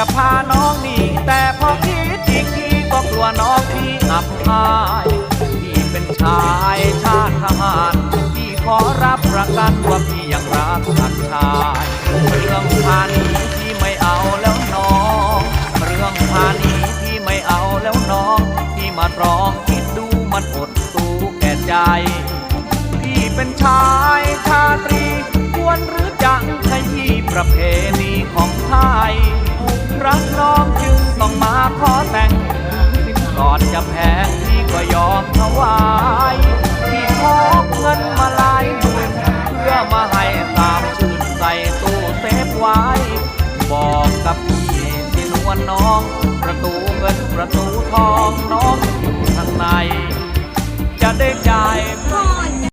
จะพาน้องหนีแต่พอคิดอีกทีก็กลัวน้องพี่อับอายพี่เป็นชายชาติทหารพี่ขอรับประกันว่าพี่ยังรักท่านชายเรื่องพาหนีพี่ไม่เอาแล้วน้อง เรื่องพาหนีพี่ไม่เอาแล้วน้องพี่มาตรองคิดดูมันอดสู้แก่ใจ พี่เป็นชายชาตรีควรหรือจังขยี้ประเพณีของไทย รักน้องจึงต้องมาขอแต่งสินสอนจะแพงพี่ก็ยอมถวายพี่พบเงินมาหลายหมื่นเพื่อมาให้ตามชื่นใส่ตู้เซฟไว้ บอกกับพี่ที่นวลน้อง ประตูเงินประตูทองน้องอยู่ข้างใน จะได้ใจ